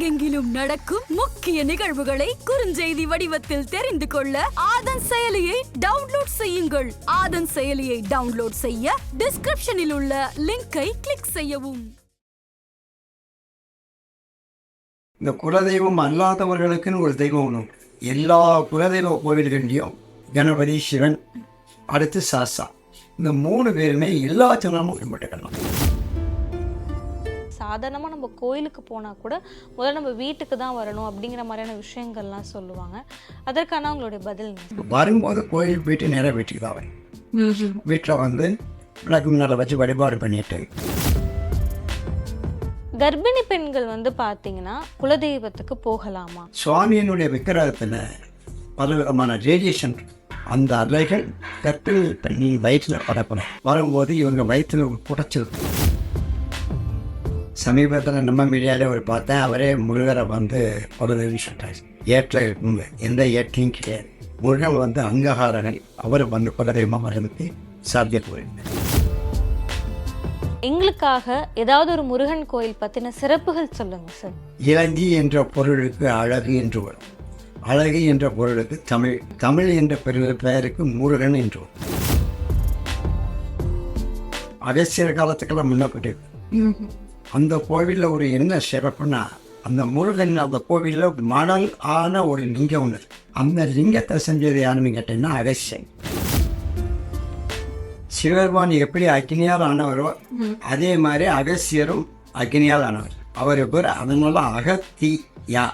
உலகெங்கிலும் நடக்கும் முக்கிய நிகழ்வுகளை குறுஞ்செய்தி வடிவத்தில் தெரிந்து கொள்ள ஆதன் செயலியை டவுன்லோட் செய்யுங்கள். ஆதன் செயலியை டவுன்லோட் செய்ய டிஸ்கிரிப்ஷனில் உள்ள லிங்கை கிளிக் செய்யவும். இந்த குலதெய்வம் அல்லாதவர்களுக்குன்னு ஒரு தெய்வம் ஒன்று எல்லா குலதெய்வ கோவில்கள்லையும் கணபதி சிவன் அடுத்து சாசா இந்த மூணு பேருமே எல்லா ஜனமும் வழிபட்டுக்கலாம். சாதாரணமாக நம்ம கோயிலுக்கு போனால் கூட முதல்ல நம்ம வீட்டுக்கு தான் வரணும் அப்படிங்கிற மாதிரியான விஷயங்கள்லாம் சொல்லுவாங்க. அதற்கான அவங்களுடைய பதில்? வரும்போது கோயில் போயிட்டு நேராக வீட்டுக்கு தான் வரேன். வீட்டில் வந்து விளக்கு வச்சு வழிபாடு பண்ணிட்டு. கர்ப்பிணி பெண்கள் வந்து பார்த்தீங்கன்னா குலதெய்வத்துக்கு போகலாமா? சுவாமியினுடைய விக்கிரகத்தில் பல விதமான ரேடியேஷன் அந்த அலைகள் கற்பிணி பண்ணி வயிற்றில் பரப்பணும் வரும்போது இவங்க வயிற்றில் குடைச்சல் சமீபத்தில் நம்ம மீடியாவில் ஒரு பார்த்தேன். அவரே முருகரை வந்து ஒரு சொல்லிட்டாரு ஏற்ற இருக்குங்க எந்த ஏற்றையும் கிடையாது. முருகன் வந்து அங்ககாரனை அவர் வந்து குலதெய்வமாக மறந்து சாத்திய போயிருந்தேன் எங்களுக்காக ஏதாவது ஒரு முருகன் கோயில் பற்றின சிறப்புகள் சொல்லுங்க சார். இலங்கி என்ற பொருளுக்கு அழகு என்று வரும். அழகு என்ற பொருளுக்கு தமிழ். தமிழ் என்ற பெரு பெயருக்கு முருகன் என்று வரும். அகசியர் காலத்துக்கெல்லாம் முன்னப்பட்டு அந்த கோவிலில் ஒரு என்ன சிறப்புனா அந்த முருகன் அந்த கோவிலில் மணல் ஆன ஒரு லிங்கம் ஒன்று அந்த லிங்கத்தை செஞ்சது யாருன்னு கேட்டீங்கன்னா அகசியன் சிவபெருமான் எப்படி அக்னியால் ஆனவரோ அதே மாதிரி அகசியரும் அக்னியால் ஆனவர். அவர் பேர் அதனால அகத்தியா.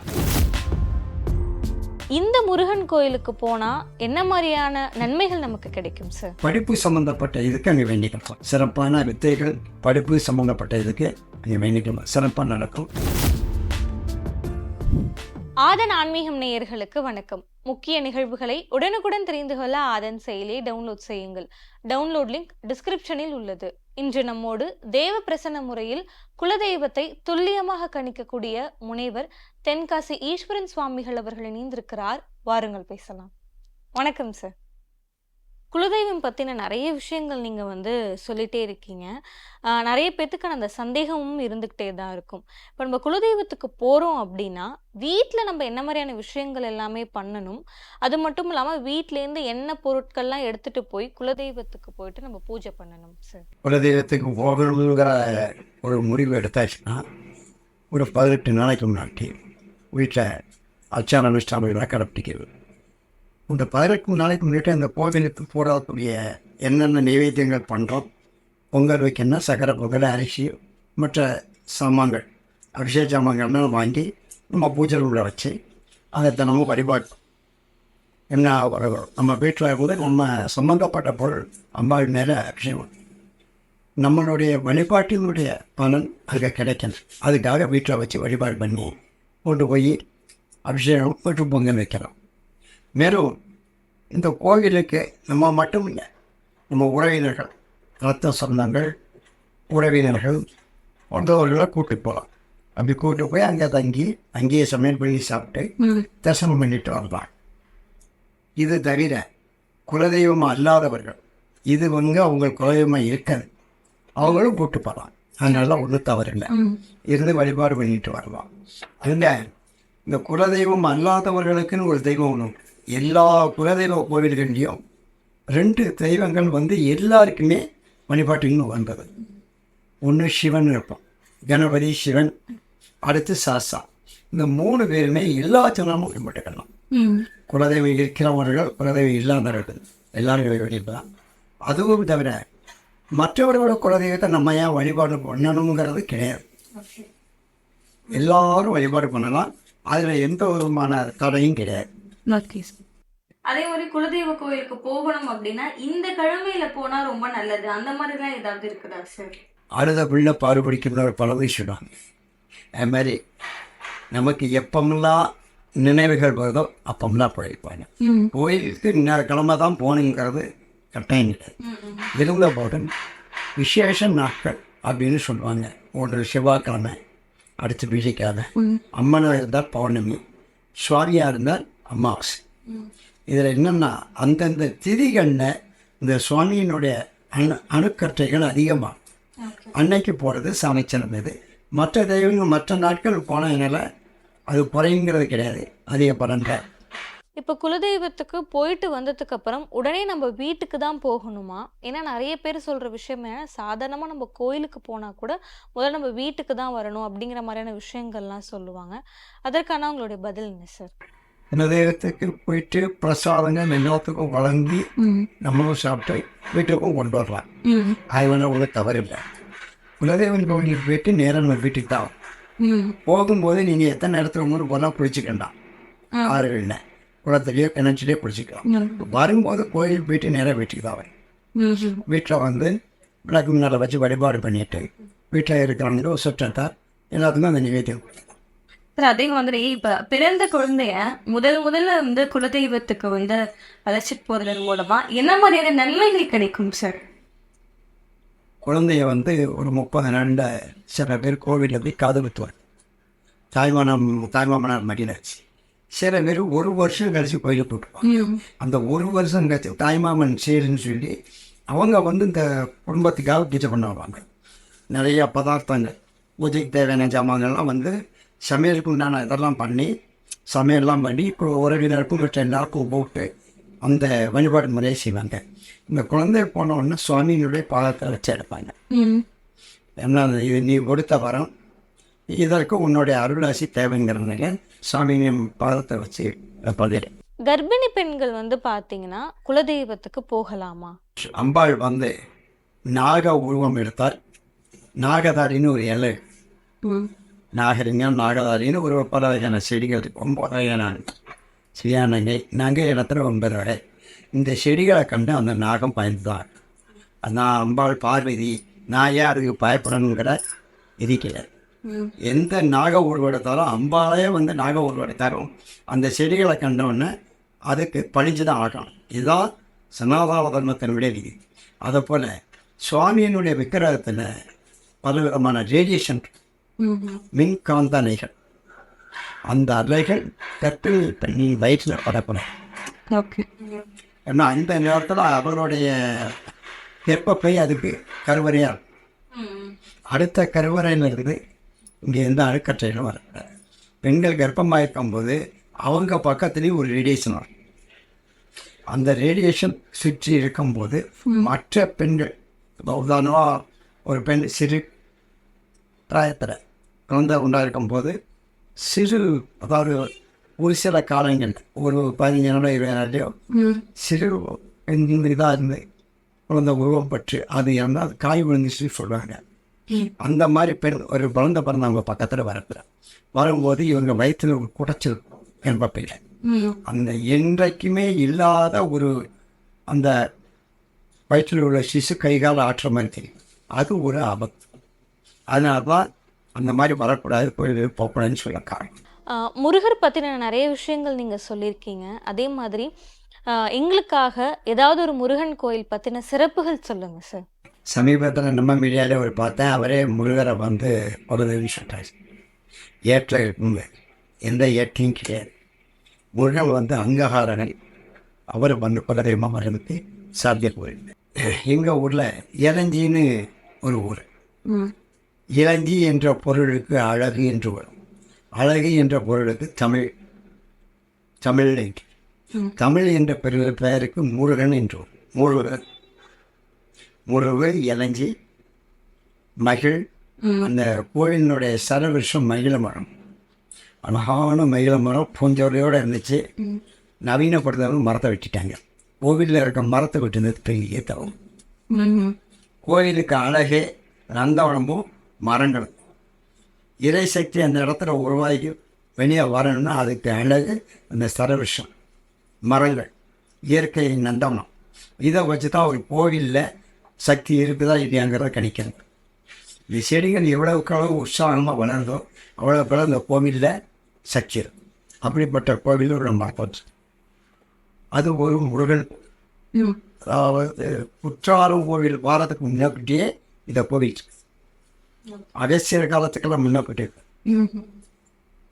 இந்த முருகன் கோயிலுக்கு போனால் என்ன மாதிரியான நன்மைகள் நமக்கு கிடைக்கும் சார் படிப்பு சம்பந்தப்பட்ட இதுக்கு அங்கே வேண்டிக்கலாம் சிறப்பான வித்தைகள் படிப்பு சம்பந்தப்பட்ட இதுக்கு அங்கே சிறப்பாக நடக்கும். ஆதன் ஆன்மீகம் நேயர்களுக்கு வணக்கம். முக்கிய நிகழ்வுகளை உடனுக்குடன் தெரிந்து கொள்ள ஆதன் செயலியை டவுன்லோட் செய்யுங்கள். டவுன்லோட் லிங்க் டிஸ்கிரிப்ஷனில் உள்ளது. இன்று நம்மோடு தேவ பிரசன்ன முறையில் குலதெய்வத்தை துல்லியமாக கணிக்கக்கூடிய முனைவர் தென்காசி ஈஸ்வரன் சுவாமிகள் அவர்கள் இணைந்திருக்கிறார். வாருங்கள் பேசலாம். வணக்கம் சார் குலதெய்வம் பற்றின நிறைய விஷயங்கள் நீங்கள் வந்து சொல்லிட்டே இருக்கீங்க. நிறைய பேத்துக்கான அந்த சந்தேகமும் இருந்துக்கிட்டே தான் இருக்கும். இப்போ நம்ம குலதெய்வத்துக்கு போகிறோம் அப்படின்னா வீட்டில் நம்ம என்ன மாதிரியான விஷயங்கள் எல்லாமே பண்ணணும். அது மட்டும் இல்லாமல் வீட்டிலேருந்து என்ன பொருட்கள்லாம் எடுத்துகிட்டு போய் குலதெய்வத்துக்கு போயிட்டு நம்ம பூஜை பண்ணணும் சார் குலதெய்வத்துக்கு போகணுங்கிற ஒரு முடிவு எடுத்தாச்சுன்னா ஒரு பதினெட்டு நாளைக்கு முன்னாடி வீட்டில் அச்சான அனுஷ்டானங்களை கடைப்பிடிக்கிறது இந்த பதினெட்டு நாளைக்கு முன்னாடி அந்த கோவிலுக்கு போடக்கூடிய என்னென்ன நைவேத்தியங்கள் பண்ணுறோம் பொங்கல் வைக்கணும்னா சக்கரை பொங்கல் அரிசி மற்ற சாமான்கள் அபிஷேக சாமான்கள்லாம் வாங்கி நம்ம பூஜை உள்ள வச்சு அதை தினமும் வழிபாடு என்ன நம்ம வீட்டில் கூட நம்ம சம்மந்தப்பட்ட பொருள் அம்பாள் மேலே அபிஷேகம் நம்மளுடைய வழிபாட்டினுடைய பலன் அங்கே கிடைக்கணும். அதுக்காக வீட்டில் வச்சு வழிபாடு பண்ணுவோம் கொண்டு போய் அபிஷேகம் மற்றும் பொங்கல் வைக்கிறோம். மேலும் இந்த கோவிலுக்கு நம்ம மட்டும் இல்லை நம்ம உறவினர்கள் ரத்த சொந்தங்கள் உறவினர்கள் போன்றவர்களை கூட்டி போகலாம். அப்படி கூட்டி போய் அங்கே தங்கி அங்கேயே சமையல் பண்ணி சாப்பிட்டு தரிசனம் பண்ணிட்டு வரலாம். இது தவிர குலதெய்வம் அல்லாதவர்கள் இது வந்து அவங்க குலதெய்வமாக இருக்காது. அவங்களும் கூட்டு போகலாம். அதனால ஒன்றும் தவறில்லை இருந்து வழிபாடு பண்ணிட்டு வரலாம். அதில் இந்த குலதெய்வம் அல்லாதவர்களுக்குன்னு ஒரு தெய்வம் ஒன்று எல்லா குலதெய்வ கோவில்கள்லையும் ரெண்டு தெய்வங்கள் வந்து எல்லாருக்குமே வழிபாட்டுக்குன்னு வந்தது. ஒன்று சிவன் இருப்போம் கணபதி சிவன் அடுத்து சாஸ்தா. இந்த மூணு பேருமே எல்லா ஜனமும் வழிபட்டுக்கலாம் குலதெய்வம் இருக்கிறவர்கள் குலதெய்வம் இல்லாதவர்கள் எல்லாரும் வழிபடலாம். அதுவும் தவிர மற்றவர்களோட குலதெய்வத்தை நம்ம ஏன் வழிபாடு பண்ணணுங்கிறது கிடையாது. எல்லாரும் வழிபாடு பண்ணலாம். அதில் எந்த விதமான தடையும் கிடையாது. அதே மாதிரி குலதெய்வ கோயிலுக்கு போகணும் அப்படின்னா இந்த கிழமையில போனா ரொம்ப நல்லது. அந்த மாதிரிலாம் ஏதாவது இருக்குதா சார் அழுத பிள்ளை பாடுபடிக்கிற பலதை சொல்லுவாங்க அது மாதிரி நமக்கு எப்பமெல்லாம் நினைவுகள் வருதோ அப்பமெல்லாம் பிழைப்பாங்க கோயிலுக்கு இன்னொரு கிழமை தான் போகணுங்கிறது கட்டாயம் கிடையாது விருந்த போடன் விசேஷ நாட்கள் அப்படின்னு சொல்லுவாங்க. ஒன்று செவ்வாய்க்கிழமை அடுத்து விழிக்காத அம்மனாக இருந்தால் பௌர்ணமி. சுவாமியாக இருந்தால் அமாவாசை இதில் என்னென்னா அந்தந்த திதிகளில் இந்த சுவாமியினுடைய அணு அணுக்கற்றைகள் அதிகமாக அன்னைக்கு போகிறது சாமி சிறந்தது மற்ற தெய்வங்கள் மற்ற நாட்கள் போனதுனால அது குறைங்கிறது கிடையாது. அதிக பலன்க இப்போ குலதெய்வத்துக்கு போயிட்டு வந்ததுக்கு அப்புறம் உடனே நம்ம வீட்டுக்கு தான் போகணுமா? ஏன்னா நிறைய பேர் சொல்ற விஷயம் என்ன சாதாரணமா நம்ம கோயிலுக்கு போனா கூட முதல்ல நம்ம வீட்டுக்கு தான் வரணும் அப்படிங்கிற மாதிரியான விஷயங்கள்லாம் சொல்லுவாங்க. அதற்கான உங்களுடைய பதில் என்ன சார் குலதெய்வத்துக்கு போயிட்டு பிரசாதங்கள் எல்லாத்துக்கும் வழங்கி நம்மளும் சாப்பிட்டு வீட்டுக்கும் கொண்டு வரலாம் அது வந்து உள்ள தவறு இல்லை குலதெய்வம் கோவிலுக்கு போயிட்டு நேரம் நம்ம வீட்டுக்கு தான் போகும்போது நீங்கள் எத்தனை இடத்துல ஊருக்கு போனால் குளிச்சுக்கண்டாம் ஆறுகளில் குளத்துலேயோ கிணச்சிலேயே குளிச்சுக்கலாம் வரும்போது கோயில் போயிட்டு நேராக வீட்டுக்கு தான் வரேன் வீட்டில் வந்து விளக்கு முன்னால் வச்சு வழிபாடு பண்ணிட்டு வீட்டில் இருக்கிறவங்க ஒரு சுற்றத்தார் எல்லாத்துக்கும் அந்த நிவேத்தியம் சார் அதே மாதிரி இப்ப பிறந்த குழந்தைய முதல் முதல்ல வந்து குலதெய்வத்துக்கு வந்து அழைச்சிட்டு போறது மூலமா என்ன மாதிரியான நன்மைகள் கிடைக்கும் சார் குழந்தைய வந்து ஒரு முப்பது நாளில் சில பேர் கோவிலில் போய் காது குத்துவார் தாய்மானம் தாய்மாமனார் மடியிலாச்சு சில பேர் ஒரு வருஷம் கழிச்சு கோயிலுக்கு போட்டுருவாங்க அந்த ஒரு வருஷம் கழிச்சு தாய்மாமன் சேருன்னு சொல்லி அவங்க வந்து இந்த குடும்பத்துக்காக பூஜை பண்ண வருவாங்க நிறைய பதார்த்தங்கள் பூஜைக்கு தேவையான ஜாமான்கள்லாம் வந்து சமையலுக்கு உண்டான இதெல்லாம் பண்ணி சமையல்லாம் பண்ணி இப்போ உறவினருக்கும் மற்ற எல்லாருக்கும் போட்டு அந்த வழிபாடு முறையை செய்வாங்க. இந்த குழந்தை போன உடனே சுவாமியினுடைய பாதத்தை வச்சு எடுப்பாங்க. என்ன இது நீ கொடுத்த வரம் இதற்கு உன்னுடைய அருளாசி தேவைங்கிறதுனால சுவாமியின் பாதத்தை வச்சு பதில் கர்ப்பிணி பெண்கள் வந்து பாத்தீங்கன்னா குலதெய்வத்துக்கு போகலாமா? அம்பாள் வந்து நாக உருவம் எடுத்தால் நாகதாரின்னு ஒரு இலை நாகரிகம் நாகதாரின்னு ஒரு பல வகையான செடிகள். ஒன்பது வகையான சரியானங்க நாங்கள் இடத்துல ஒன்பது இந்த செடிகளை கண்டு அந்த நாகம் பயந்துதான் நான் அம்பாள் பார்வதி நான் ஏன் அதுக்கு பயப்படணுங்கிற இருக்கல எந்த நாக உருவெடுத்தாலும் அம்பாலே வந்து நாக உருவெடுத்தாலும் அந்த செடிகளை கண்டவுடனே அதுக்கு பழிஞ்சு தான் ஆகணும். இதுதான் சனாதன தர்மத்தினுடைய விதி. அதை போல் சுவாமியினுடைய விக்கிரகத்தில் பல விதமான ரேடியேஷன் மின்காந்த அலைகள் அந்த அலைகள் கற்பில் தண்ணி வயிற்றில் படப்படும் ஓகே ஏன்னா அந்த நேரத்தில் அவருடைய கர்ப்பப்பை அதுக்கு கருவறையாக இருக்கும். அடுத்த கருவறையில் இருக்குது இங்கே எந்த அழுக்கற்றையிலும் வர. பெண்கள் கர்ப்பமாக இருக்கும்போது அவங்க பக்கத்துலேயும் ஒரு ரேடியேஷன் வரும். அந்த ரேடியேஷன் சுற்றி இருக்கும்போது மற்ற பெண்கள் உதாரணமாக ஒரு பெண் சிறு பிராயத்தில் குழந்தை உண்டாயிருக்கும் போது சிறு அதாவது ஒரு சில காலங்கள் ஒரு பதினஞ்சு நாளோ இருபது நாளையோ சிறு இதாக இருந்து குழந்தை உருவம் பற்று அது இருந்தால் அது காய் விழுந்துச்சு சொல்லுவாங்க. அந்த மாதிரி பெண் ஒரு குழந்தை பிறந்தவங்க பக்கத்தில் வரப்பில் வரும்போது இவங்க வயிற்றில் ஒரு குடைச்சல் என்பப்பில்லை அந்த என்றைக்குமே இல்லாத ஒரு அந்த வயிற்றில் உள்ள சிசு கைகால் ஆற்ற மாதிரி தெரியும். அது ஒரு ஆபத்து. அதனால தான் அந்த மாதிரி வரக்கூடாது கோயிலுக்கு போகக்கூடாதுன்னு சொல்ல காரணம் முருகர் பத்தின நிறைய விஷயங்கள் நீங்க சொல்லியிருக்கீங்க. அதே மாதிரி எங்களுக்காக ஏதாவது ஒரு முருகன் கோயில் பத்தின சிறப்புகள் சொல்லுங்க சார். சமீபத்தில் நம்ம மீடியாவில் ஒரு பார்த்தேன் அவரே முருகரை வந்து உதவி சொல்லிட்டாரு. ஏற்ற இருக்குங்க எந்த ஏற்றையும் கிடையாது. முருகன் வந்து அங்ககாரனை அவர் வந்து குலதெய்வமாக மரணித்து சாத்தியம் போயிருந்தேன் எங்கள் ஊரில் இளஞ்சின்னு ஒரு ஊர். இளஞ்சி என்ற பொருளுக்கு அழகு என்று வரும். அழகு என்ற பொருளுக்கு தமிழ் தமிழ். தமிழ் என்ற பெரு பெயருக்கு முருகன் என்று வரும். முருகன். முருகன் இளஞ்சி மகிழ். அந்த கோயிலினுடைய சரவிருஷம் மகிழ மரம். அழகான மகிழ மரம் பூஞ்சோரையோடு இருந்துச்சு. நவீனப்படுத்தவங்க மரத்தை வெட்டிட்டாங்க. கோவிலில் இருக்க மரத்தை வெட்டினது பெரிய தவம். கோயிலுக்கு அழகே நந்தவனமும் மரங்களும் இறை சக்தி அந்த இடத்துல உருவாகி வெளியே வரணும்னா அதுக்கு அழகு அந்த சரவிஷம் மரங்கள் இயற்கை நந்தவனம். இதை வச்சு தான் ஒரு கோவிலில் சக்தி இருக்குதா இல்லையாங்கிறத கணிக்கணும் இந்த செடிகள் எவ்வளவுக்கு அளவு உற்சாகமாக அவ்வளோக்கு அளவு இந்த கோவிலில் சக்தி இருக்கும் அப்படிப்பட்ட கோவில் ஒரு மரப்போச்சு அது ஒரு முருகன். அதாவது குற்றாலம் கோவில் வாரத்துக்கு முன்னாடியே இந்த கோவில் அரசியல் காலத்துக்கெல்லாம் முன்னப்பட்டு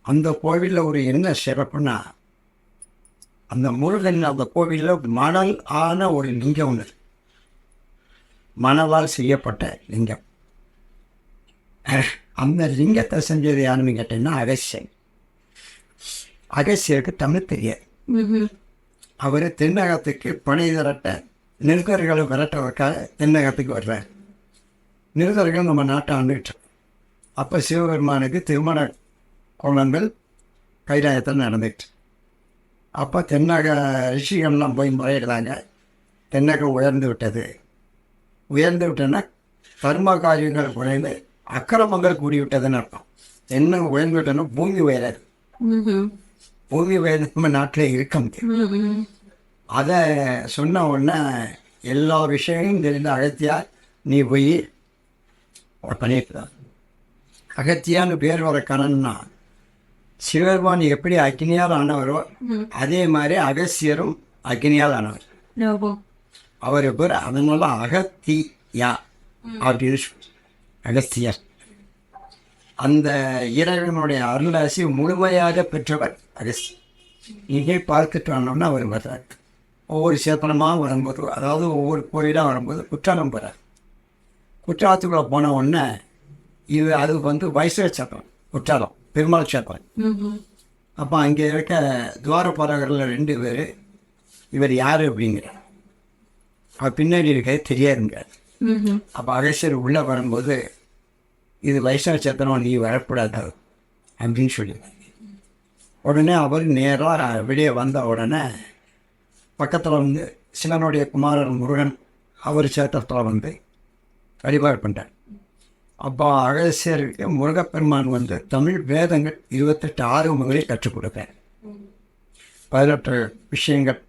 அந்த கோவிலில் ஒரு என்ன சிறப்புன்னா அந்த முருகன் அந்த கோவிலில் மணல் ஆன ஒரு லிங்கம் ஒன்று மணலால் செய்யப்பட்ட லிங்கம். அந்த லிங்கத்தை செஞ்சது யாருன்னு கேட்டீங்கன்னா அகசியன் அகசியருக்கு தமிழ் தெரியாது. அவர் தென்னகத்துக்கு பணி திரட்ட நெருக்கர்களை விரட்டுறதுக்காக தென்னகத்துக்கு வர்றார். நிருதர்கள் நம்ம நாட்டை ஆண்டுகிட்டு அப்போ சிவபெருமானுக்கு திருமண குளங்கள் கைலாயத்தில் நடந்துட்டு. அப்போ தென்னக ரிஷிகள்லாம் போய் முறையிடுறாங்க. தென்னகம் உயர்ந்து விட்டது. உயர்ந்து விட்டேன்னா கர்ம காரியங்கள் குறைந்து அக்கிரமங்கள் கூடிவிட்டதுன்னு அர்த்தம். என்ன உயர்ந்து விட்டேன்னா பூமி உயராது. பூமி உயர்ந்து நம்ம நாட்டில் இருக்க முடியும் அதை சொன்ன உடனே எல்லா விஷயமும் தெரிந்த அகத்தியா நீ போய் பண்ணிட்டு அகத்தியான்னு பேர் வர காரணம்னா சிவபெருமான் எப்படி அக்னியால் ஆனவரோ அதே மாதிரி அகசியரும் அக்னியால் ஆனவர் அவர் பேர் அதனால அகத்தியா அப்படின்னு. அகஸ்தியர் அந்த இறைவனுடைய அருளாசி முழுமையாக பெற்றவர் அகஸ்தியர் இங்கே பார்த்துட்டு வந்தோம்னா அவர் வர்றார். ஒவ்வொரு சேத்தனமாக வரும்போது அதாவது ஒவ்வொரு கோயிலாக வரும்போது குற்றாலம் போகிறார் குற்றாலத்துக்குள்ளே போன உடனே இது அது வந்து வைஷ்ணவ சேத்திரம் குற்றாலம் பெருமாள் சேத்திரம் அப்போ அங்கே இருக்க துவாரபாலகரில் ரெண்டு பேர் இவர் யார் அப்படிங்கிற. அவர் பின்னாடி இருக்க தெரியாதுங்க. அப்போ அகஸ்டர் உள்ளே வரும்போது இது வைஷ்ணவ சேத்திரம் நீ வரக்கூடாது அப்படின்னு சொல்லி உடனே அவர் நேராக வெளியே வந்த உடனே பக்கத்தில் வந்து சிவனுடைய குமாரன் முருகன் அவர் சேத்திரத்தில் வந்து வழிபாடு பண்ணிட்டார் அப்போ அகசியருக்கு முருகப்பெருமான் வந்து தமிழ் வேதங்கள் இருபத்தெட்டு ஆறுமுகளை கற்றுக் கொடுத்தார் பதினெட்டு விஷயங்கள்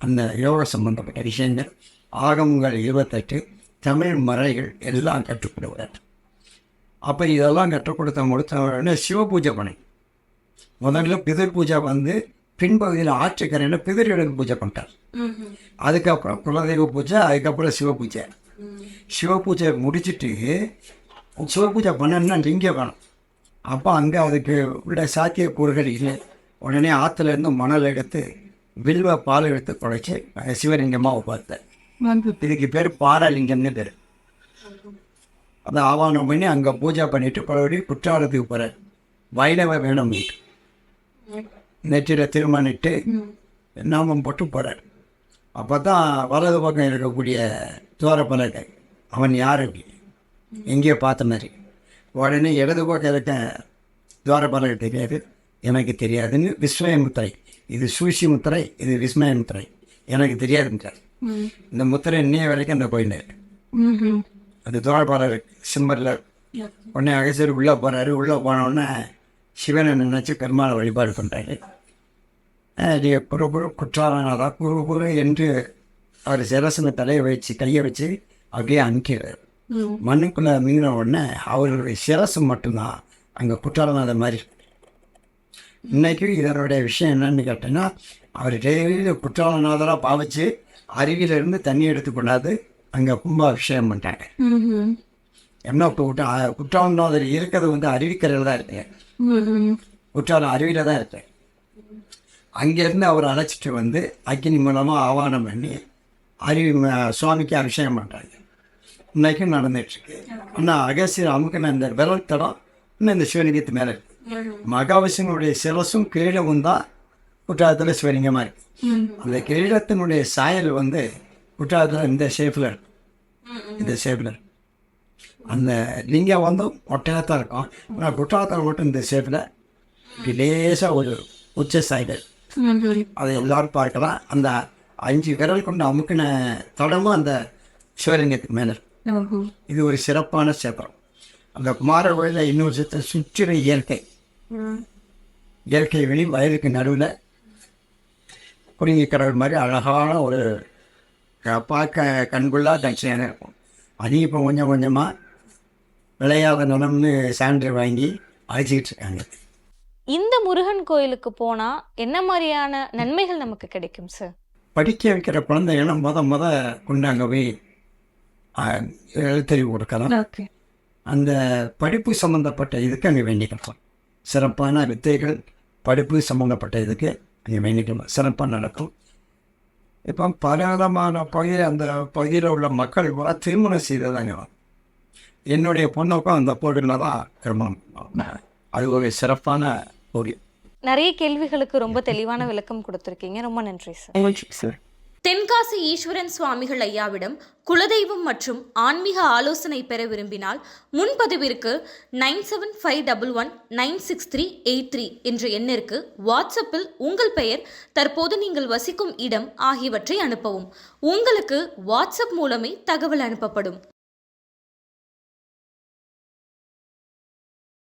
அந்த யோக சம்பந்தப்பட்ட விஷயங்கள் ஆகமங்கள் இருபத்தெட்டு தமிழ் மறைகள் எல்லாம் கற்றுக் கொடுக்கிறார். அப்போ இதெல்லாம் கற்றுக் கொடுத்த முடித்த உடனே சிவ பூஜை பண்ணி முதல்ல பிதிர் பூஜை வந்து பின்பகுதியில் ஆற்றுக்கரையில் பிதிர்களுக்கு பூஜை பண்ணிட்டார். அதுக்கப்புறம் குலதெய்வ பூஜை அதுக்கப்புறம் சிவ பூஜை. சிவ பூஜை முடிச்சிட்டு சிவ பூஜை பண்ணணும்னா லிங்கம் வேணும். அப்போ அங்கே அதுக்கு உள்ள சாத்தியக்கூறுகள் இல்லை உடனே ஆற்றுல இருந்து மணல் எடுத்து வில்வ பால் எடுத்து குழைச்சி சிவலிங்கமாக பார்த்தேன் இதுக்கு பேர் பாரலிங்கம்னு பேர். அதை ஆவானம் பண்ணி அங்கே பூஜை பண்ணிட்டு மறுபடியும் குற்றாலத்துக்கு போகிறார் வைணவ வேணும் நெற்றியில் திருமணிட்டு நாமம் போட்டு போகிறார் அப்போ தான் வலது பக்கம் இருக்கக்கூடிய தோரப்பலகை அவன் யார்? அப்படி எங்கேயோ பார்த்த மாதிரி. உடனே இடது பக்கம் இருக்க துவாரபாலகை தெரியாது. எனக்கு தெரியாதுன்னு விஸ்வயமுத்திரை இது சூசி முத்திரை இது விஸ்மயமுத்திரை எனக்கு தெரியாதுன்றார் இந்த முத்திரை இன்னைய வரைக்கும் அந்த கோயில் அது துவாரபாலர் சிம்மரில் உடனே அகசர் உள்ளே போகிறாரு உள்ளே போனோடனே சிவனை நினச்சி பெருமாளை வழிபாடு பண்ணுறாரு நீங்கள் புற புற குற்றாலனாரா குறு குறு என்று அவர் சிரசனை தலையை வச்சு கையை வச்சு அப்படியே அனுக்கிறார் மண்ணுக்குள்ளே மீன உடனே அவர்களுடைய சிரசு மட்டும்தான் அங்கே குற்றாலநாதர் மாதிரி. இன்னைக்கு இதனுடைய விஷயம் என்னன்னு கேட்டேன்னா அவர் டெய்லி குற்றாலநாதராக பாவிச்சு அருவியிலிருந்து தண்ணி எடுத்து கொண்டாந்து அங்கே கும்பாபிஷேகம் பண்ணிட்டாங்க. என்ன அ- குற்றாலநாதர் இருக்கிறது வந்து அருவிக்கரையில் தான் இருக்கேன். குற்றாலம் அருவியில் தான் இருக்கேன். அங்கேருந்து அவர் அழைச்சிட்டு வந்து அக்கினி மூலமாக ஆவானம் பண்ணி ம- சுவாமிக்கு அபிஷேகம் பண்ணுறாங்க இன்னைக்கும் நடந்துட்டுருக்கு. ஆனால் அகசியர் அமுக்கின இந்த விரல் தடம் இன்னும் இந்த சிவலிங்கத்து மேலே இருக்கு. மகாவிஷ்ணுடைய சிரசும் கிரீடமும் தான் குற்றாலத்தில் சிவலிங்கமாக இருக்கு. அந்த கிரீடத்தினுடைய சாயல் வந்து குற்றாலத்தில் இந்த ஷேப்பில் இருக்கு. இந்த ஷேப்பில் இருக்கு. அந்த லிங்கம் வந்து ஒட்டையாக இருக்கும். ஆனால் குற்றாலத்தில் மட்டும் இந்த ஷேப்பில் லேசாக ஒரு உச்ச சாயல் அதை எல்லாரும் பார்க்கலாம். அந்த அஞ்சு விரல் கொண்டு அமுக்கின தடமும் அந்த சிவலிங்கத்துக்கு மேலே. இது ஒரு சிறப்பான சேத்திரம் அந்த குமார கோயிலில் இன்னொரு சித்திரம் சுற்றிலும் இயற்கை. இயற்கை வெளி வயலுக்கு நடுவில் குறுங்கி கடவுள் மாதிரி அழகான ஒரு பார்க்க கண்குள்ளா தட்சியான இருக்கும். அதையும் இப்போ கொஞ்சம் கொஞ்சமாக விளையாத நிலம்னு சான்று வாங்கி அழைச்சிக்கிட்டு இருக்காங்க. இந்த முருகன் கோயிலுக்கு போனா என்ன மாதிரியான நன்மைகள் நமக்கு கிடைக்கும் சார் படிக்க வைக்கிற குழந்தைகளை முத முத கொண்டு அங்கே போய் எழுத்தறிவு கொடுக்கலாம். அந்த படிப்பு சம்மந்தப்பட்ட இதுக்கு அங்கே வேண்டிக்கலாம். சிறப்பான வித்தைகள் படிப்பு சம்மந்தப்பட்ட இதுக்கு அங்கே வேண்டிக்கலாம். சிறப்பாக நடக்கும். இப்போ பலவிதமான பகுதியில் அந்த பகுதியில் உள்ள மக்கள் கூட திருமணம் செய்ததாங்க என்னுடைய பொண்ணுக்கும் அந்த கோவிலில் தான் திருமணம். அது ஒரு சிறப்பான கோவில். நிறைய கேள்விகளுக்கு ரொம்ப தெளிவான விளக்கம் கொடுத்துருக்கீங்க. ரொம்ப நன்றி சார் தென்காசி ஈஸ்வரன் சுவாமிகள் ஐயாவிடம் குலதெய்வம் மற்றும் ஆன்மீக ஆலோசனை பெற விரும்பினால் முன்பதிவிற்கு nine seven five double one nine six three eight three என்ற எண்ணிற்கு வாட்ஸ்அப்பில் உங்கள் பெயர் தற்போது நீங்கள் வசிக்கும் இடம் ஆகியவற்றை அனுப்பவும். உங்களுக்கு வாட்ஸ்அப் மூலமே தகவல் அனுப்பப்படும்.